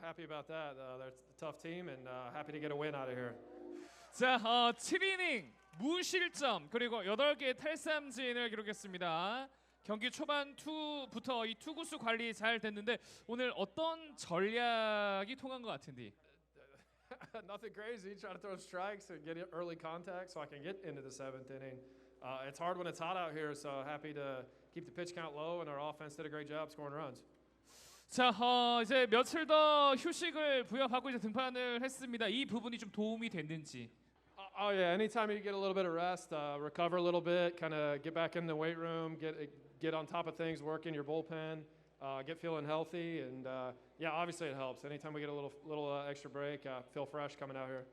happy about that. Uh, they're a tough team, and uh, happy to get a win out of here. 자, 어, 7이닝 무실점 그리고 8개의 탈삼진을 기록했습니다. 경기 초반 투부터 이 투구수 관리 잘 됐는데 오늘 어떤 전략이 통한 것 같은데? Nothing crazy. Try to throw strikes and get early contact so I can get into the seventh inning. Uh, it's hard when it's hot out here, so happy to keep the pitch count low, and our offense did a great job scoring runs. 자, 어, 이제 며칠 더 휴식을 부여하고 이제 등판을 했습니다. 이 부분이 좀 도움이 됐는지. Uh, oh yeah, anytime you get a little bit of rest, uh, recover a little bit, kind of get back in the weight room, get get on top of things, work in your bullpen, uh, get feeling healthy, and uh, yeah, obviously it helps. Anytime we get a little little uh, extra break, uh, feel fresh coming out here.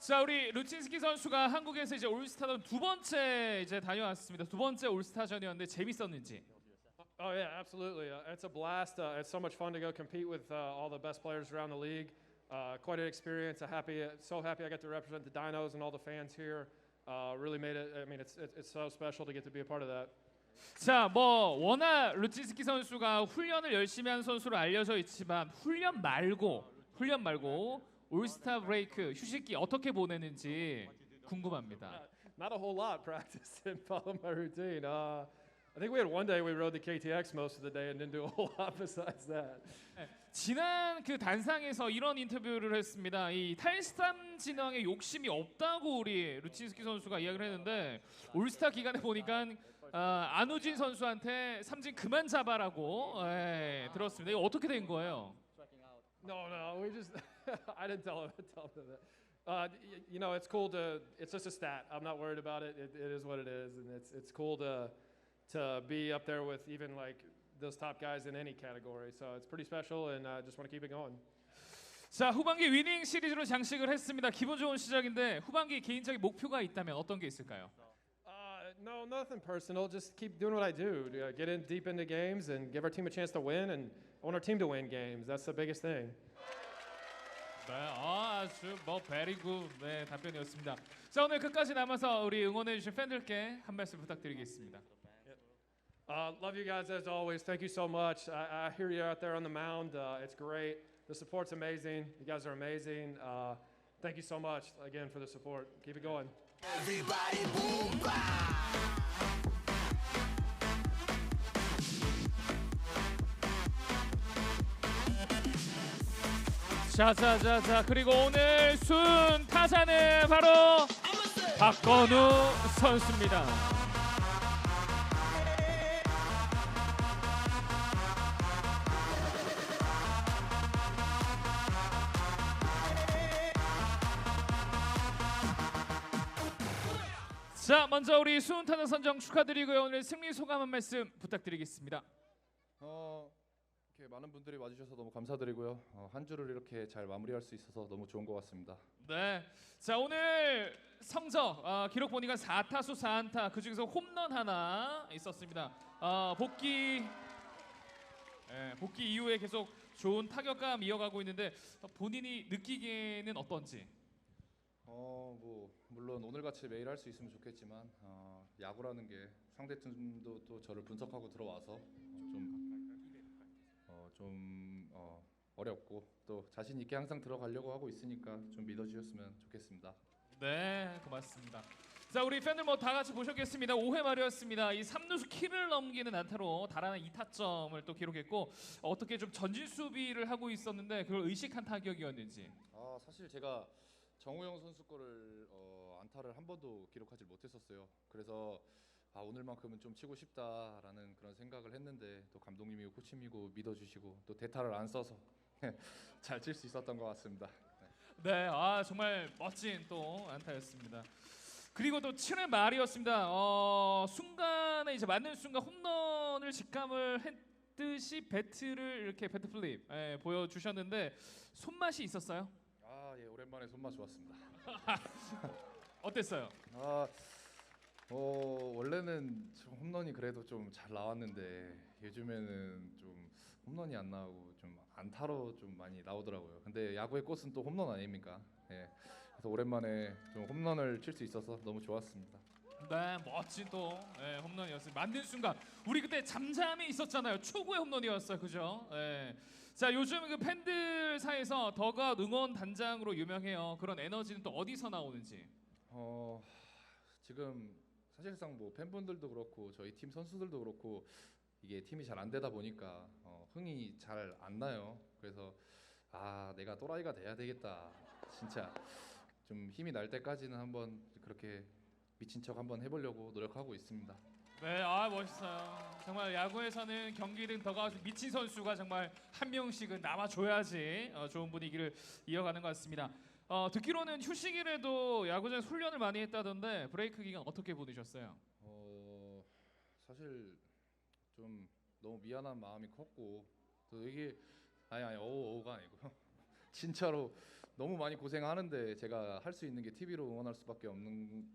자, 우리 루친스키 선수가 한국에서 이제 올스타전 두 번째 이제 다녀왔습니다. 두 번째 올스타전이었는데 재밌었는지. Oh yeah, absolutely. Uh, it's a blast. Uh, it's so much fun to go compete with uh, all the best players around the league. Uh, quite an experience. I'm happy, so happy I got to represent the Dinos and all the fans here. Uh, really made it. I mean, it's it's it's so special to get to be a part of that. 자, 뭐 워낙 루친스키 선수가 훈련을 열심히 하는 선수로 알려져 있지만 훈련 말고 훈련 말고 올스타 브레이크 휴식기 어떻게 보내는지 궁금합니다. Not a whole lot practice and follow my routine. Uh, I think we had one day we rode the KTX most of the day and didn't do a whole lot besides that. 지난 그 단상에서 이런 인터뷰를 했습니다. 이 탈삼 진왕에 욕심이 없다고 우리 루친스키 선수가 이야기를 했는데 올스타 기간에 보니까 아, 안우진 선수한테 삼진 그만 잡아라고 예, 들었습니다. 이거 어떻게 된 거예요? No, no, we just I didn't tell him, tell him that. Uh, you know, it's cool to. It's just a stat. I'm not worried about it. It, it is what it is, and it's it's cool to to be up there with even like those top guys in any category. So it's pretty special, and I just want to keep it going. 자 후반기 위닝 시리즈로 장식을 했습니다. 기분 좋은 시작인데 후반기 개인적인 목표가 있다면 어떤 게 있을까요? Uh, no, nothing personal. Just keep doing what I do. Uh, get in deep into games and give our team a chance to win, and I want our team to win games. That's the biggest thing. 네, 아, 아주 뭐 베리굿 네, 답변이었습니다. 자 오늘 끝까지 남아서 우리 응원해 주신 팬들께 한 말씀 부탁드리겠습니다. Uh, love you guys as always. Thank you so much. I, I hear you out there on the mound. Uh, it's great. The support's amazing. You guys are amazing. Uh, thank you so much again for the support. Keep it going. Everybody boom bang. 자자자자 그리고 오늘 순 타자는 바로 박건우 선수입니다. 자 먼저 우리 수훈 타자 선정 축하드리고요 오늘 승리 소감 한 말씀 부탁드리겠습니다. 어, 이렇게 많은 분들이 와주셔서 너무 감사드리고요. 어, 한 주를 이렇게 잘 마무리할 수 있어서 너무 좋은 것 같습니다. 네. 자 오늘 성적 어, 기록 보니까 4타수 4안타 그 중에서 홈런 하나 있었습니다. 어, 복귀 예, 복귀 이후에 계속 좋은 타격감 이어가고 있는데 어, 본인이 느끼기에는 어떤지. 어, 뭐 물론 오늘 같이 매일 할 수 있으면 좋겠지만 어, 야구라는 게 상대 팀도 또 저를 분석하고 들어와서 좀 어, 좀 어, 어렵고 또 자신 있게 항상 들어가려고 하고 있으니까 좀 믿어주셨으면 좋겠습니다. 네, 고맙습니다. 자 우리 팬들 뭐 다 같이 보셨겠습니다. 5회 말이었습니다. 이 3루수 키를 넘기는 안타로 달아난 2타점을 또 기록했고 어떻게 좀 전진 수비를 하고 있었는데 그걸 의식한 타격이었는지. 아 사실 제가 정우영 선수 거를 어, 안타를 한 번도 기록하지 못했었어요. 그래서 아 오늘만큼은 좀 치고 싶다라는 그런 생각을 했는데 또 감독님이고 코치님이고 믿어주시고 또 대타를 안 써서 잘 칠 수 있었던 것 같습니다. 네. 네, 아 정말 멋진 또 안타였습니다. 그리고 또 7회 말이었습니다. 어, 순간에 이제 맞는 순간 홈런을 직감을 했듯이 배트를 이렇게 배트 플립 예, 보여주셨는데 손맛이 있었어요? 아 예 오랜만에 손맛 좋았습니다. 어땠어요? 아 어, 원래는 좀 홈런이 그래도 좀 잘 나왔는데 요즘에는 좀 홈런이 안 나오고 좀 안타로 좀 많이 나오더라고요. 근데 야구의 꽃은 또 홈런 아닙니까? 예. 그래서 오랜만에 좀 홈런을 칠 수 있어서 너무 좋았습니다. 네, 멋진 또 예, 홈런이었어요. 만든 순간 우리 그때 잠잠이 있었잖아요. 초구의 홈런이었어요, 그죠? 예. 자 요즘 그 팬들 사이에서 더가 응원 단장으로 유명해요. 그런 에너지는 또 어디서 나오는지. 어 지금 사실상 뭐 팬분들도 그렇고 저희 팀 선수들도 그렇고 이게 팀이 잘 안 되다 보니까 어, 흥이 잘 안 나요. 그래서 아 내가 또라이가 돼야 되겠다. 진짜 좀 힘이 날 때까지는 한번 그렇게 미친 척 한번 해보려고 노력하고 있습니다. 네, 아 멋있어요. 정말 야구에서는 경기 등 더가 미친 선수가 정말 한 명씩은 남아줘야지 어, 좋은 분위기를 이어가는 것 같습니다. 어, 듣기로는 휴식일에도 야구장 훈련을 많이 했다던데 브레이크 기간 어떻게 보내셨어요? 어 사실 좀 너무 미안한 마음이 컸고 또 이게 아니 아니 어우 어우가 아니고요 진짜로 너무 많이 고생하는데 제가 할 수 있는 게 TV로 응원할 수밖에 없는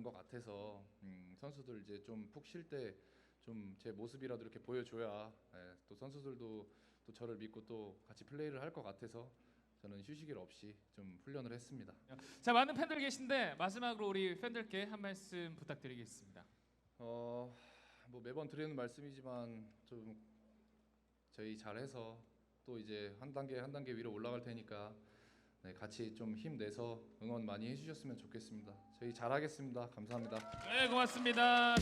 것 같아서 음, 선수들 이제 좀 푹 쉴 때 좀 제 모습이라도 이렇게 보여줘야 예, 또 선수들도 또 저를 믿고 또 같이 플레이를 할 것 같아서 저는 휴식일 없이 좀 훈련을 했습니다. 자 많은 팬들 계신데 마지막으로 우리 팬들께 한 말씀 부탁드리겠습니다. 어, 뭐 매번 드리는 말씀이지만 좀 저희 잘해서 또 이제 한 단계 한 단계 위로 올라갈 테니까 네, 같이 좀 힘내서 응원 많이 해주셨으면 좋겠습니다. 저희 잘하겠습니다. 감사합니다. 네 고맙습니다.